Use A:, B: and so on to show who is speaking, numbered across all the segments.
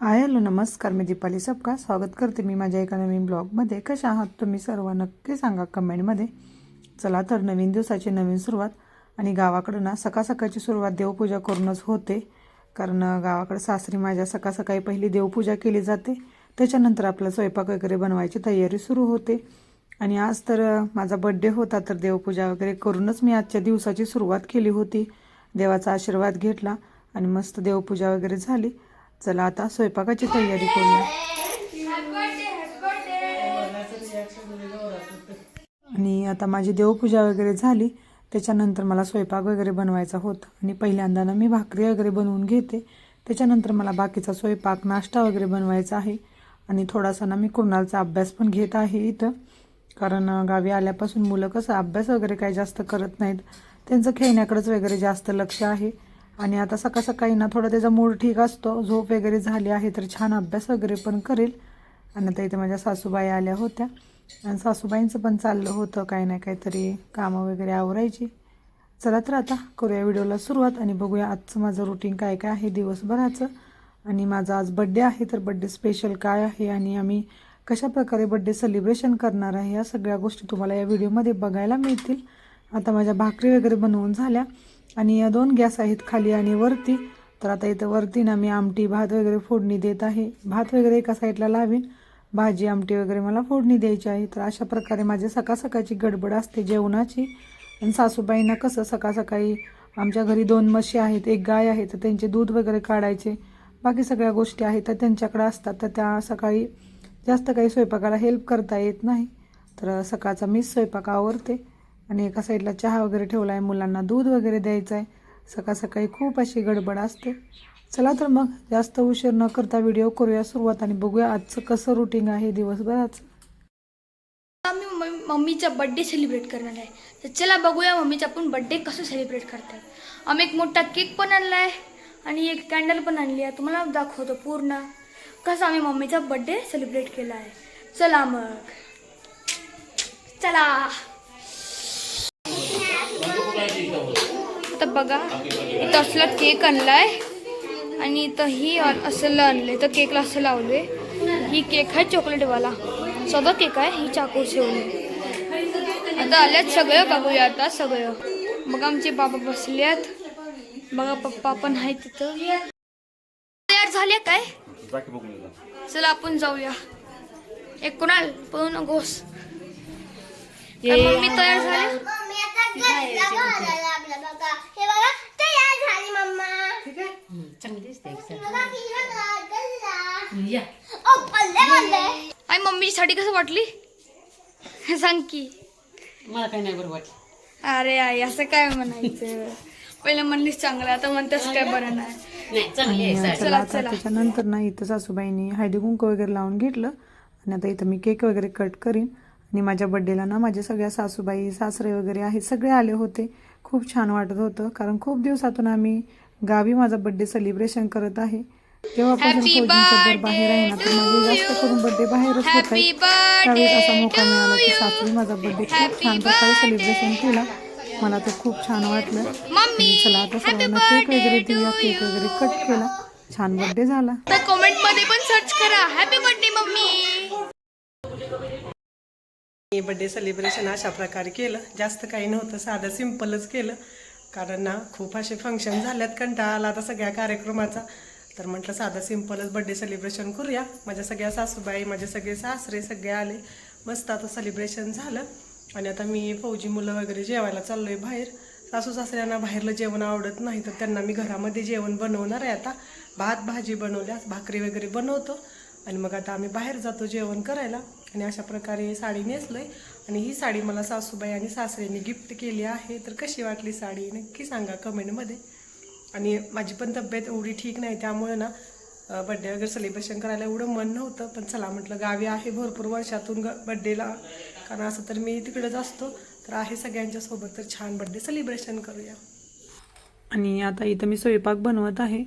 A: Hi hello नमस्कार मी दीपाली सबका स्वागत करते मी माझ्या एका नवीन ब्लॉगमध्ये. कशा आहात तुम्ही सर्व? नक्की सांगा कमेंटमध्ये. चला तर नवीन दिवसाची नवीन सुरुवात. आणि गावाकडं ना सकाळ सकाळची सुरुवात देवपूजा करूनच होते. कारण गावाकडं सासरी माझ्या सकाळ सकाळी पहिली देवपूजा केली जाते. त्याच्यानंतर आपला स्वयंपाक वगैरे बनवायची तयारी सुरू होते. आणि आज तर माझा बड्डे होता तर देवपूजा वगैरे करूनच मी आजच्या दिवसाची सुरुवात केली होती. देवाचा आशीर्वाद घेतला आणि मस्त देवपूजा वगैरे झाली. चला आता स्वयंपाकाची तयारी करूया. आणि आता माझी देवपूजा वगैरे झाली त्याच्यानंतर मला स्वयंपाक वगैरे बनवायचा होता. आणि पहिल्यांदा ना मी भाकरी वगैरे बनवून घेते. त्याच्यानंतर मला बाकीचा स्वयंपाक नाश्ता वगैरे बनवायचा आहे. आणि थोडासा ना मी कुणालचा अभ्यास पण घेत आहे इथं. कारण गावी आल्यापासून मुलं कसं अभ्यास वगैरे काही जास्त करत नाहीत. त्यांचं खेळण्याकडेच वगैरे जास्त लक्ष आहे. आणि आता सकाळ सकाळी ना थोडा त्याचा मूड ठीक असतो. झोप वगैरे झाली आहे तर छान अभ्यास वगैरे पण करेल. आणि आता इथे माझ्या सासूबाई आल्या होत्या. आणि सासूबाईंचं पण चाललं होतं काही ना काहीतरी कामं वगैरे आवरायची. चला तर आता करूया व्हिडिओला सुरुवात आणि बघूया आजचं माझं रुटीन काय काय आहे दिवसभराचं. आणि माझा आज बड्डे आहे तर बड्डे स्पेशल काय आहे आणि आम्ही कशा प्रकारे बड्डे सेलिब्रेशन करणार आहे या सगळ्या गोष्टी तुम्हाला या व्हिडिओमध्ये बघायला मिळतील. आता माझ्या भाकरी वगैरे बनवून झाल्या. आणि या दोन गॅस आहेत खाली आणि वरती. तर आता इथं वरती ना मी आमटी भात वगैरे फोडणी देत आहे. भात वगैरे एका साईडला लावीन. भाजी आमटी वगैरे मला फोडणी द्यायची आहे. तर अशा प्रकारे माझी सकाळ सकाळची गडबड असते जेवणाची. आणि सासूबाईंना कसं सकाळ सकाळी आमच्या घरी दोन म्हशी आहेत एक गाय आहे तर त्यांचे दूध वगैरे काढायचे. बाकी सगळ्या गोष्टी आहेत तर त्यांच्याकडे असतात. तर त्या सकाळी जास्त काही स्वयंपाकाला हेल्प करता येत नाही. तर सकाळचा मीच स्वयंपाक आवरते. आणि एका साईडला चहा वगैरे ठेवला आहे मुलांना दूध वगैरे द्यायचं आहे सकाळ सकाळी खूप अशी गडबड असते. चला तर मग जास्त उशीर न करता व्हिडिओ करूया सुरुवात आणि बघूया आजचं कसं रुटीन आहे दिवसभराचं.
B: आम्ही मम्मी- मम्मीचा बड्डे सेलिब्रेट करणार आहे. तर चला बघूया मम्मीचा आपण बड्डे कसं सेलिब्रेट करताय. आम्ही एक मोठा केक पण आणला आहे आणि एक कॅन्डल पण आणली आहे. तुम्हाला दाखवतो पूर्ण. कसं आम्ही मम्मीचा बड्डे सेलिब्रेट केला आहे चला मग. चला. तर बघा इथं असला केक आणलाय. आणि इथं ही अ- असं आणलंय. तर केकला असं लावलंय. ही केक आहे चॉकलेटवाला सगळं केक आहे. ही चाकू ठेवली आता आल्यात सगळं. बघूया आता सगळं. बघा आमचे बाबा बसल्यात बघा पप्पा पण आहे तिथं. तयार झाले काय? चला आपण जाऊया. एक कुणाल पण नकोस काय मम्मी तयार
C: झाले. बघा. हे बघा तयार झाली मम्मा.
D: चांगली दिसते
C: किती बघा गजरा
D: या.
C: ओ पल्ले पल्ले.
B: आई मम्मीची साडी कसं वाटली? सांग की.
D: मला काही नाही बरं वाटलं.
B: अरे आई असं काय म्हणायचं? पहिलं म्हणलीस चांगलं आता म्हणतेस काय बरं नाही.
D: चांगली आहे
A: त्याच्यानंतर ना इथं सासूबाईंनी हळदी कुंकू वगैरे लावून घेतलं. आणि आता इथं मी केक वगैरे कट करीन. आणि माझ्या बड्डेला ना माझ्या सगळ्या सासूबाई सासरे वगैरे आहेत सगळे आले होते. खूप छान वाटत होतं कारण खूप दिवसातून आम्ही गावी माझा बड्डे सेलिब्रेशन करत आहे. जेव्हापासून फौजींचं घर बाहेर आहे ना तर माझे जास्त करून बड्डे बाहेरच होत आहे. त्यावेळेस असा मोका मिळाला की. सासरी माझा बड्डे खूप छान प्रकारे सेलिब्रेशन केला. मला तर खूप छान वाटलं. चला आता सर्वांना केक वगैरे देऊया केक वगैरे कट केला. छान बर्थडे झाला.
B: तर कमेंटमध्ये पण सर्च करा. हॅपी बर्थडे मम्मी
E: मी बड्डे सेलिब्रेशन अशा प्रकारे केलं. जास्त काही नव्हतं साधं सिम्पलच केलं. कारण ना खूप असे फंक्शन झाल्यात कंटाळा आला आता सगळ्या कार्यक्रमाचा. तर म्हटलं साधं सिम्पलच बड्डे सेलिब्रेशन करूया. माझ्या सगळ्या सासूबाई माझे सगळे सासरे सगळे आले. मस्त आता सेलिब्रेशन झालं. आणि आता मी फौजी मुलं वगैरे जेवायला चाललोय बाहेर. सासू सासऱ्यांना बाहेरलं जेवण आवडत नाही तर त्यांना मी घरामध्ये जेवण बनवणार आहे आता. भात भाजी बनवल्या भाकरी वगैरे बनवतो. आणि मग आता आम्ही बाहेर जातो जेवण करायला. आणि अशा प्रकारे साडी नेसलोय. आणि ही साडी मला सासूबाई आणि सासऱ्यांनी गिफ्ट केली आहे. तर कशी वाटली साडी? नक्की सांगा कमेंटमध्ये आणि माझी पण तब्येत एवढी ठीक नाही त्यामुळे ना बड्डे वगैरे सेलिब्रेशन करायला एवढं मन नव्हतं. पण चला म्हटलं गावी आहे भरपूर वर्षातून ग बड्डेला कारण असं तर मी तिकडेच असतो. तर आहे सगळ्यांच्या सोबत. तर छान बड्डे सेलिब्रेशन करूया.
A: आणि आता इथं मी स्वयंपाक बनवत आहे.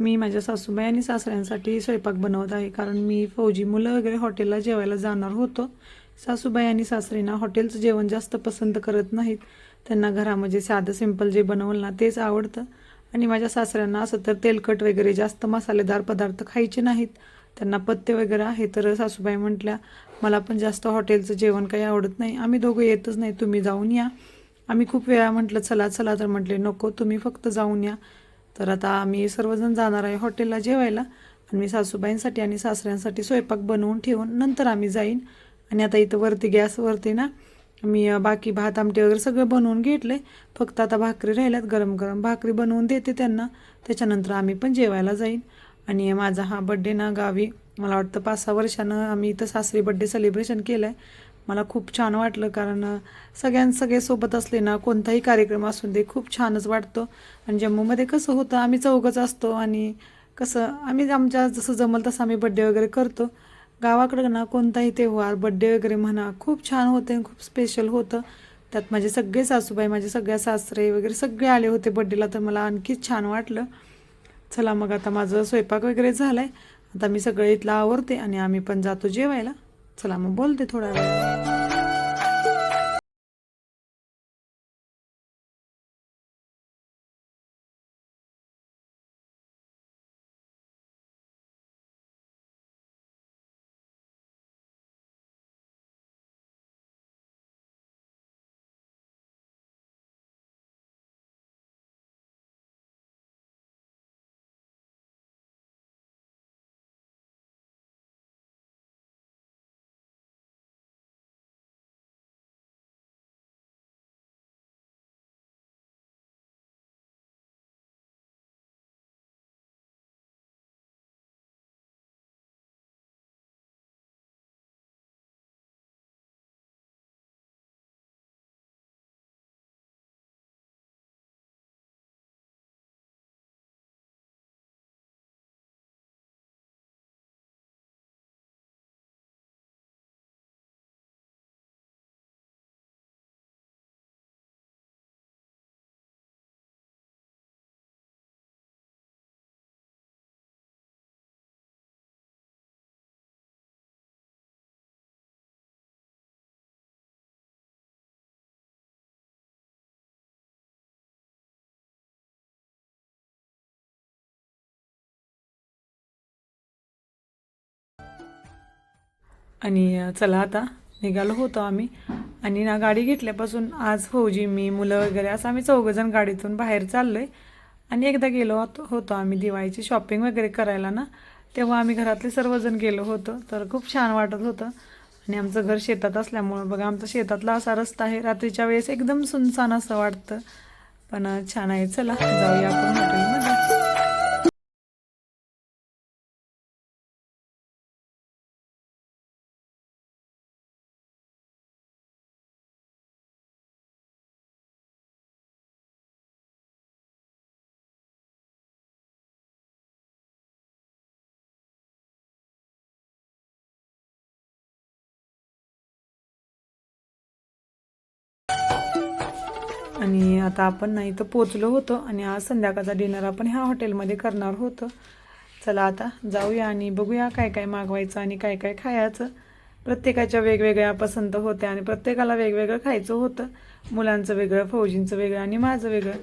A: मी माझ्या सासूबाई आणि सासऱ्यांसाठी स्वयंपाक बनवत आहे. कारण मी फौजी मुलं वगैरे हॉटेलला जेवायला जाणार होतो. सासूबाई आणि सासरींना हॉटेलचं जेवण जास्त पसंत करत नाहीत. त्यांना घरामध्ये साधं सिंपल जे बनवलं ना तेच आवडतं. आणि माझ्या सासऱ्यांना असं तर तेलकट वगैरे जास्त मसालेदार पदार्थ खायचे नाहीत. त्यांना पत्ते वगैरे आहे तर सासूबाई म्हटल्या मला पण जास्त हॉटेलचं जेवण काही आवडत नाही. आम्ही दोघं येतच नाही. तुम्ही जाऊन या. आम्ही खूप वेळा म्हटलं चला चला. तर म्हटले नको तुम्ही फक्त जाऊन या. तर आता आम्ही सर्वजण जाणार आहे हॉटेलला जेवायला आणि मी सासूबाईंसाठी आणि सासऱ्यांसाठी स्वयंपाक बनवून ठेवून नंतर आम्ही जाईन. आणि आता इथं वरती गॅसवरती ना मी बाकी भात आमटे वगैरे सगळं बनवून घेतले फक्त आता भाकरी राहिल्यात गरम गरम भाकरी बनवून देते त्यांना. त्याच्यानंतर आम्ही पण जेवायला जाईन. आणि माझा हा बड्डे ना गावी मला वाटतं पाच सहा वर्षानं आम्ही इथं सासरी बड्डे सेलिब्रेशन केलं आहे मला खूप छान वाटलं कारण सगळ्यां सगळे सोबत असले ना कोणताही कार्यक्रम असून दे खूप छानच वाटतो. आणि जम्मूमध्ये कसं होतं आम्ही चौघच असतो आणि कसं आम्ही आमच्या जसं जमल तसं आम्ही बड्डे वगैरे करतो. गावाकडं ना कोणताही तेव्हार बड्डे वगैरे म्हणा खूप छान होते आणि खूप स्पेशल होतं. त्यात माझे सगळे सासूबाई माझे सगळ्या सासरे वगैरे सगळे आले होते बड्डेला तर मला आणखीच छान वाटलं. चला मग आता माझं स्वयंपाक वगैरे झाला आहे आता मी सगळे इथला आवरते आणि आम्ही पण जातो जेवायला. चला मग बोलते थोडा वेळ आणि चला आता निघालो होतो आम्ही. आणि ना गाडी घेतल्यापासून आज फौजी मी मुलं वगैरे असं आम्ही चौघजण गाडीतून बाहेर चाललोय. आणि एकदा गेलो होतो होतो आम्ही दिवाळीची शॉपिंग वगैरे करायला ना तेव्हा आम्ही घरातले सर्वजण गेलो होतो. तर खूप छान वाटत होतं. आणि आमचं घर शेतात असल्यामुळं बघा आमचा शेतातला असा रस्ता आहे. रात्रीच्या वेळेस एकदम सुनसान असं वाटतं. पण छान आहे. चला जाऊया आपण हॉटेलमध्ये आणि आता आपण नाही तर पोचलो होतो आणि आज संध्याकाळचा डिनर आपण ह्या हॉटेलमध्ये करणार होतो. चला आता जाऊया आणि बघूया काय काय मागवायचं आणि काय काय खायचं. प्रत्येकाच्या वेगवेगळ्या पसंत होत्या आणि प्रत्येकाला वेगवेगळं खायचं होतं. मुलांचं वेगळं फौजींचं वेगळं आणि माझं वेगळं.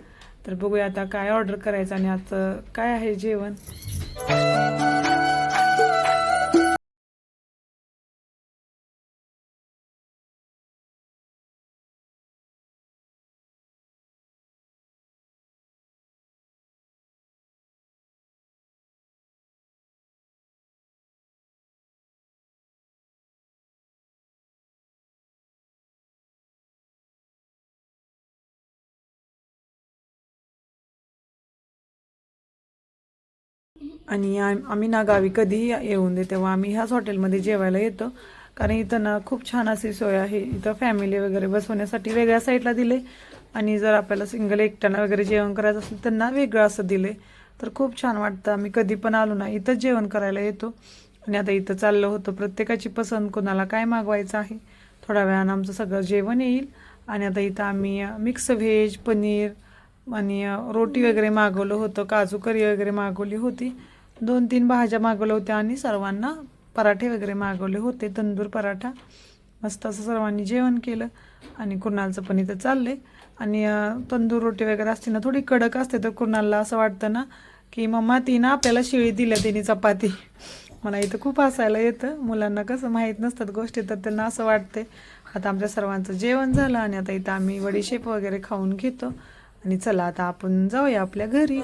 A: तर बघूया आता काय ऑर्डर करायचं आणि आजचं काय आहे जेवण. आणि आम- आम्ही ना गावी कधीही येऊन दे तेव्हा आम्ही ह्याच हॉटेलमध्ये जेवायला येतो. कारण इथं ना खूप छान अशी सोय आहे. इथं फॅमिली वगैरे बसवण्यासाठी वेगळ्या साईडला दिले. आणि जर आपल्याला सिंगल एकट्यानं वगैरे जेवण करायचं असेल त्यांना वेगळं असं दिले. तर खूप छान वाटतं. आम्ही कधी पण आलो ना इथंच जेवण करायला येतो. आणि आता इथं चाललं होतं. प्रत्येकाची पसंत कोणाला काय मागवायचं आहे. थोड्या वेळानं आमचं सगळं जेवण येईल. आणि आता इथं आम्ही मिक्स व्हेज पनीर आणि रोटी वगैरे मागवलं होतं. काजू करी वगैरे मागवली होती. दोन तीन भाज्या मागवल्या होत्या आणि सर्वांना पराठे वगैरे मागवले होते. तंदूर पराठा. मस्त असं सर्वांनी जेवण केलं आणि कुणालचं पण इथं चाललंय. आणि तंदूर रोटी वगैरे असते ना थोडी कडक असते तर कुणालला असं वाटतं ना की मम्मा तिनं आपल्याला शिळी दिल्या तिने चपाती. मला इथं खूप हसायला येतं. मुलांना कसं माहीत नसतात गोष्टी तर त्यांना असं वाटते आता आमच्या सर्वांचं जेवण झालं आणि आता इथं आम्ही वडीशेप वगैरे खाऊन घेतो. आणि चला आता आपण जाऊया आपल्या घरी.